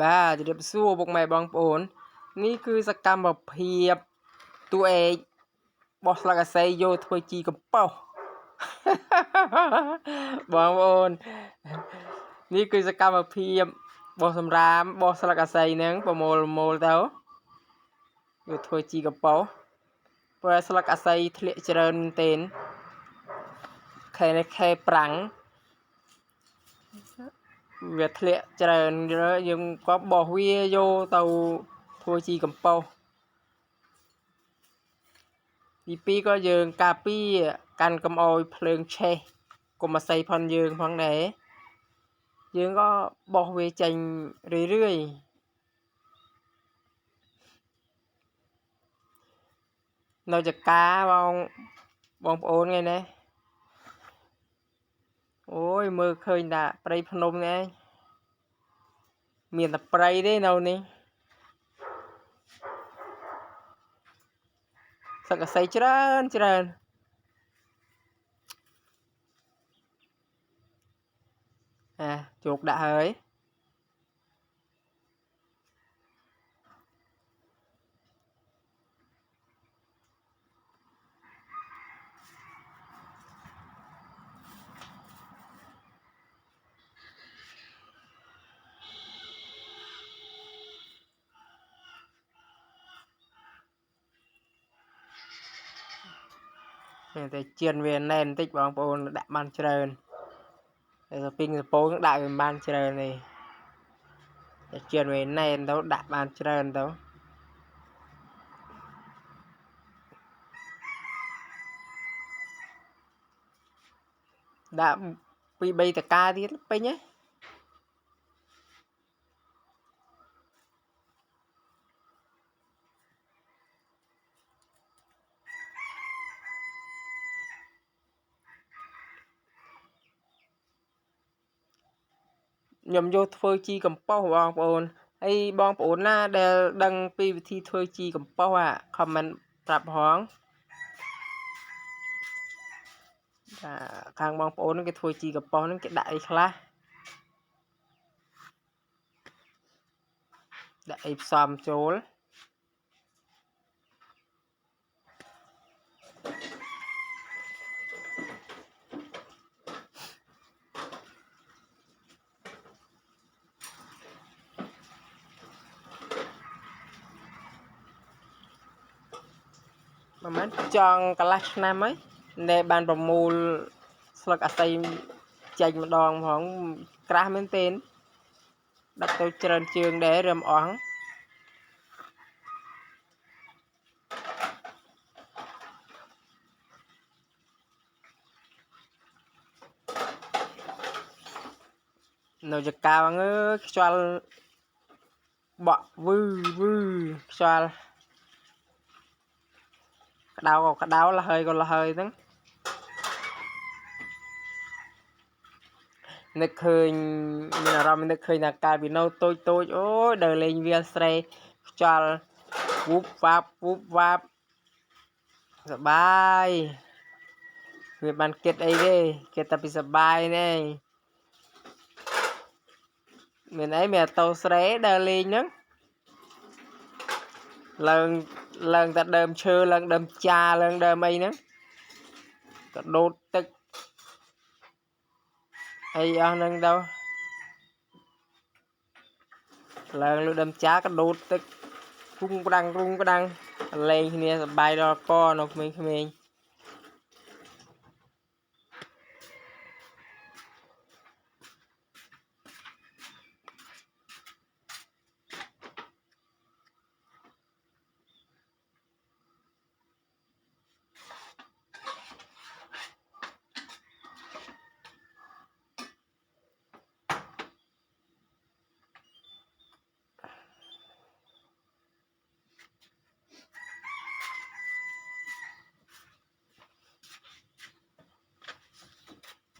បាទជម្រាបសួរពុកម៉ែបងប្អូន នេះគឺសកម្មភាពតួឯកបោះស្លឹកអាស័យយកធ្វើជីកំប៉ុស បងប្អូន នេះគឺសកម្មភាពបោះសម្រាមបោះស្លឹកអាស័យហ្នឹងប្រមូលមូលទៅយកធ្វើជីកំប៉ុសព្រោះស្លឹកអាស័យធ្លាក់ច្រើនមែនទែនខែនេះខែប្រាំង វាធ្លាក់ច្រើនយើងក៏បោះវាយកទៅធ្វើជីកំប៉ុសទីពីរក៏យើងការពារកាន់កំអោយភ្លើងឆេះកុំអាស័យផនយើងផងដែរយើងក៏បោះវាចេញរឿយរឿយនៅចកាបងបងប្អូនថ្ងៃនេះអូយមើលឃើញតែព្រៃភ្នំនេះ មានតែព្រៃទេនៅនេះសឹកកសៃច្រើនច្រើនអាជោគដាក់ហើយ mình phải chiên về nền tích bằng bồn đã ban trơn rồi pin phố cũng đại về ban trơn này. Để chuyển về nền đâu, đã ban trơn đâu. Đã bị bay từ ca đi lắm nhé. ខ្ញុំយកធ្វើជីកំប៉ុសបងប្អូនហើយបងប្អូនណាដែលដឹងពីវិធីធ្វើជីកំប៉ុសអា comment ប្រាប់ផងចាខាងបងប្អូនគេធ្វើជីកំប៉ុសហ្នឹងគេដាក់អីខ្លះដាក់អីផ្សំចូល ប្រហែលចង់កន្លះឆ្នាំហើយដែលបានប្រមូលស្លឹកអាស័យចេញម្ដងផងក្រាស់មែនទែនដាក់ទៅច្រើនជើងដែររឹមអស់នៅចកាងអើយខ្យល់បក់វឺវឺខ្យល់ ក្តៅក៏ក្តៅលហើយក៏លហើយហ្នឹងនឹកឃើញមានអារម្មណ៍នឹកឃើញថាកាលពីនៅតូចតូចអូយដើរលេងវាលស្រែខ្យល់វូបវ៉ាប់វូបវ៉ាប់សបាយវាបានគិតអីទេគិតតែពីសបាយនេះមានអីមានតោស្រែដើរលេងហ្នឹង ឡើងឡើងតែដើមឈើឡើងដើមចាឡើងដើមអីហ្នឹងក៏ដូតទឹកអីអស់ហ្នឹងទៅឡើងលើដើមចាក៏ដូតទឹករុងផ្ដាំងរុងផ្ដាំងលេងគ្នាសប្បាយដល់កនៅក្មេងៗ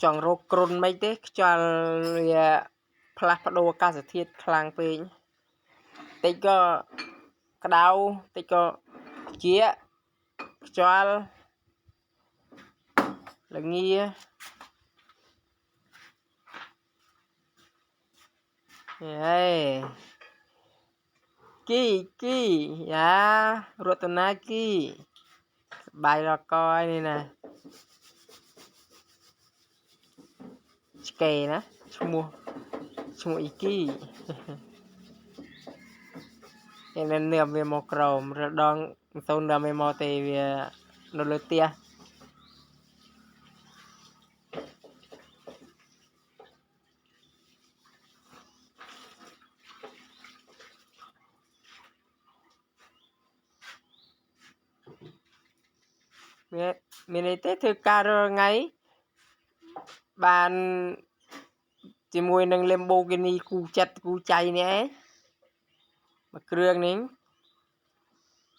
ចង់រកគ្រុនមិនទេខ្យល់វាផ្លាស់ប្ដូរអាកាសធាតុខ្លាំងពេកតិចក៏ក្តៅតិចក៏ជាខ្យល់ល្ងាហេគីគីយ៉ារតនាគីបាយរកអយនេះណា sekali semua mua. Iki cho nên nửa về một cầu rồi đón sau nửa về một thì về nó lối tia. Mình mình thấy thứ rồi ngay. បានជាមួយនឹង Lamborghini គូចិត្តគូចៃនេះឯងមួយគ្រឿងនេះ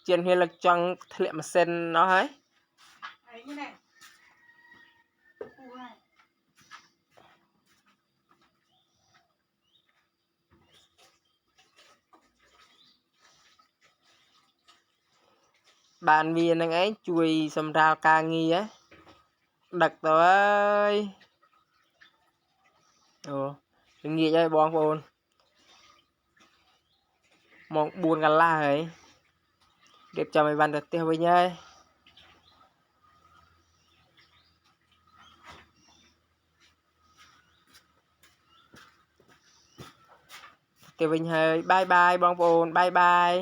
ជាហៀលឹកចង់ធ្លាក់ម៉ាស៊ីនអស់ហើយ ấy như này Khu này បានវានឹងឯងជួយសម្រាលការងារដឹកទៅហើយ អូល្ងាចហើយបងប្អូនម៉ោង4កន្លះហើយរៀបចំឲ្យបានទៅផ្ទះវិញហើយទៅវិញហើយបាយបាយបងប្អូនបាយបាយ